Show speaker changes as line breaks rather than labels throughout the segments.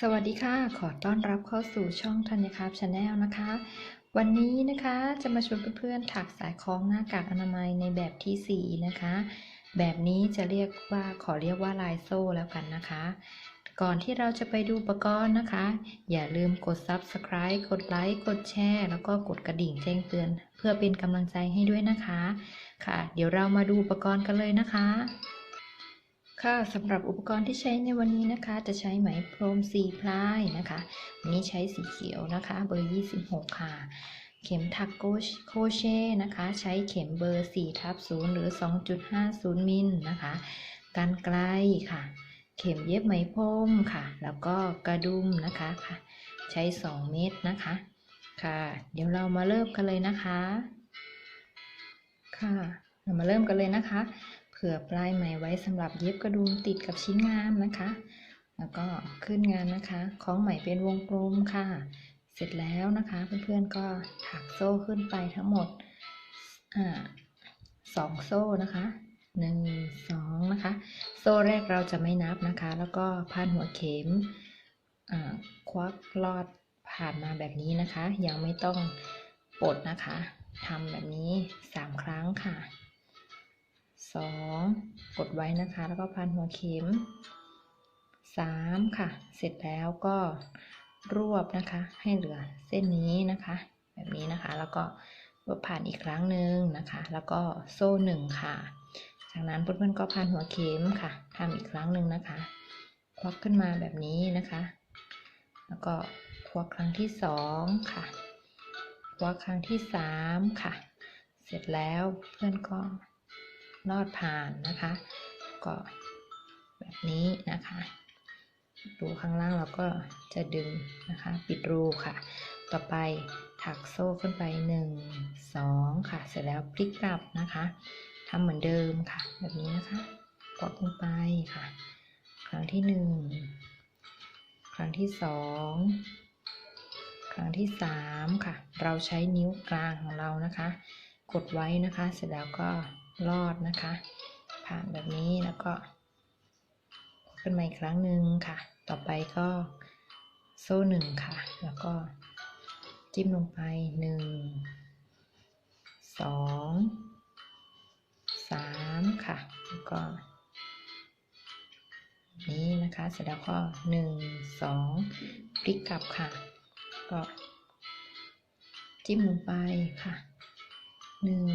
สวัสดีค่ะ ขอต้อนรับเข้าสู่ช่องธัญคาบชาแนลนะคะ วันนี้นะคะจะมาชวนเพื่อนๆถักสายคล้องหน้ากากอนามัยในแบบที่4นะคะ แบบนี้จะเรียกว่าขอเรียกว่าลายโซ่แล้วกันนะคะ ก่อนที่เราจะไปดูอุปกรณ์นะคะ อย่าลืมกด subscribe กดไลค์กดแชร์แล้วก็กดกระดิ่งแจ้งเตือน เพื่อเป็นกำลังใจให้ด้วยนะคะ ค่ะ เดี๋ยวเรามาดูอุปกรณ์กันเลยนะคะ ค่ะสำหรับอุปกรณ์ที่ใช้ในวันนี้นะคะ จะใช้ไหมพรมสีพลายนะคะวันนี้ใช้สีเขียวนะคะ เบอร์ 26 ค่ะ เข็มถักโกชโคเช่นะคะ ใช้เข็มเบอร์4ทับ0หรือ 2.50 มิลนะคะกันไกลค่ะ เข็มเย็บไหมพรมค่ะ แล้วก็กระดุมนะคะค่ะ ใช้ 2 เม็ดนะคะค่ะ เดี๋ยวเรามาเริ่มกันเลยนะคะ ค่ะ เรามาเริ่มกันเลยนะคะ เผื่อปลายไหมไว้สำหรับเย็บกระดุมติดกับชิ้นงานนะคะ แล้วก็ขึ้นงานนะคะคล้องไหมเป็นวงกลมค่ะ เสร็จแล้วนะคะเพื่อนๆก็ถักโซ่ขึ้นไปทั้งหมดอสองโซ่นะคะหนึ่งสองนะคะ โซ่แรกเราจะไม่นับนะคะ แล้วก็พันหัวเข็มควักลอดผ่านมาแบบนี้นะคะ ยังไม่ต้องปลดนะคะทำแบบนี้สามครั้งค่ะ สองกดไว้นะคะ แล้วก็พันหัวเข็มสามค่ะ เสร็จแล้วก็รวบนะคะ ให้เหลือเส้นนี้นะคะ แบบนี้นะคะ แล้วก็รวบผ่านอีกครั้งหนึ่งนะคะ แล้วก็โซ่หนึ่งค่ะ จากนั้นเพื่อนๆก็พันหัวเข็มค่ะทำอีกครั้งหนึ่งนะคะ ควักขึ้นมาแบบนี้นะคะ แล้วก็ควักครั้งที่สองค่ะ ควักครั้งที่สามค่ะ เสร็จแล้วเพื่อนก็ ลอดผ่านนะคะ ก็แบบนี้นะคะ รูข้างล่างเราก็จะดึงนะคะ ปิดรูค่ะ ต่อไปถักโซ่ขึ้นไปหนึ่งสองค่ะ เสร็จแล้วพลิกกลับนะคะทำเหมือนเดิมค่ะ แบบนี้นะคะกดลงไปค่ะ ครั้งที่หนึ่งครั้งที่สองครั้งที่สามค่ะ เราใช้นิ้วกลางของเรานะคะ กดไว้นะคะ เสร็จแล้วก็ลอดนะคะ ผ่านแบบนี้แล้วก็ขึ้นมาอีกครั้งหนึ่งค่ะ ต่อไปก็โซ่หนึ่งค่ะ แล้วก็จิ้มลงไปหนึ่งสองสามค่ะ แล้วก็ นี้นะคะ เสร็จแล้วก็หนึ่งสองพลิกกลับค่ะ ก็จิ้มลงไปค่ะ หนึ่ง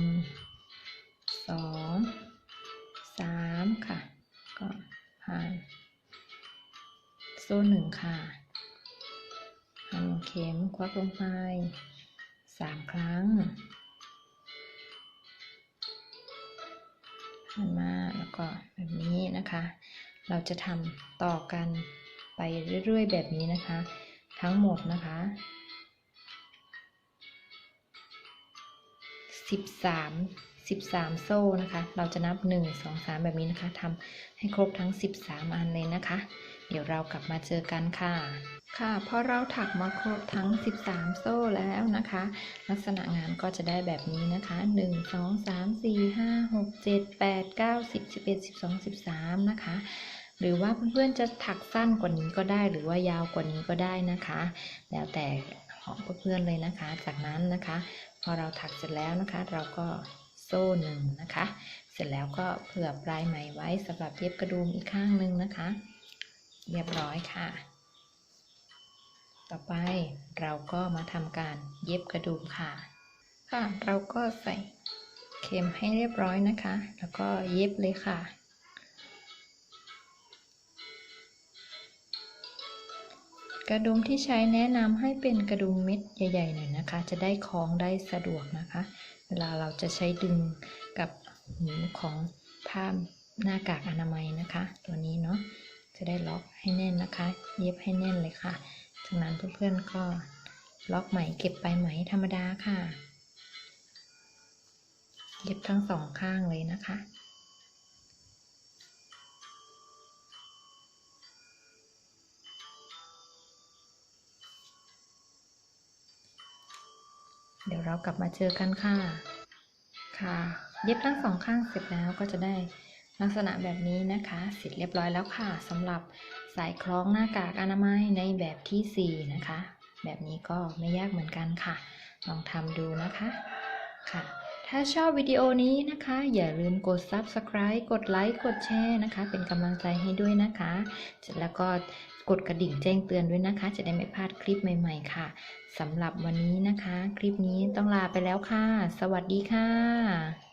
สองสามค่ะ ก็ผ่านโซ่หนึ่งค่ะพันเข็มควักลงไปสามครั้งผ่านมาแล้วก็แบบนี้นะคะ เราจะทำต่อกันไปเรื่อยๆแบบนี้นะคะ ทั้งหมดนะคะ สิบสาม13 โซ่นะคะ เราจะนับ 1 2 3 แบบนี้นะคะทำให้ครบทั้ง 13 อันเลยนะคะ เดี๋ยวเรากลับมาเจอกันค่ะ ค่ะพอเราถักมาครบทั้ง 13 โซ่แล้วนะคะ ลักษณะงานก็จะได้แบบนี้นะคะ 1 2 3 4 5 6 7 8 9 10 11 12 13 นะคะ หรือว่าเพื่อนๆจะถักสั้นกว่านี้ก็ได้ หรือว่ายาวกว่านี้ก็ได้นะคะ แล้วแต่ของเพื่อนๆเลยนะคะ จากนั้นนะคะ พอเราถักเสร็จแล้วนะคะ เราก็โซ่หนึ่งนะคะ เสร็จแล้วก็เผื่อปลายไหมไว้สำหรับเย็บกระดุมอีกข้างหนึ่งนะคะ เรียบร้อยค่ะ ต่อไปเราก็มาทำการเย็บกระดุมค่ะ ค่ะ เราก็ใส่เข็มให้เรียบร้อยนะคะ แล้วก็เย็บเลยค่ะ กระดุมที่ใช้แนะนำให้เป็นกระดุมเม็ดใหญ่ๆหน่อยนะคะ จะได้คล้องได้สะดวกนะคะ เวลาเราจะใช้ดึงกับหูของผ้าหน้ากากอนามัยนะคะ ตัวนี้เนาะจะได้ล็อกให้แน่นนะคะ เย็บให้แน่นเลยค่ะจากนั้นเพื่อนๆก็ล็อกไหมเก็บปลายไหมธรรมดาค่ะ เย็บทั้งสองข้างเลยนะคะ ยวเรากลับมาเจอกันค่ะ ค่ะ เย็บทั้งสองข้างเสร็จแล้วก็จะได้ลักษณะแบบนี้นะคะ เสร็จเรียบร้อยแล้วค่ะสำหรับสายคล้องหน้ากากอนามัยในแบบทีสี่4 นะคะ แบบนี้ก็ไม่ยากเหมือนกันค่ะ ลองทำดูนะคะค่ะ ถ้าชอบวิดีโอนี้นะคะ อย่าลืมกด Subscribe กดไลค์กดแชร์นะคะ เป็นกำลังใจให้ด้วยนะคะเสร็จแล้วก็ กดกระดิ่งแจ้งเตือนด้วยนะคะ จะได้ไม่พลาดคลิปใหม่ๆค่ะสำหรับวันนี้นะคะ คลิปนี้ต้องลาไปแล้วค่ะ สวัสดีค่ะ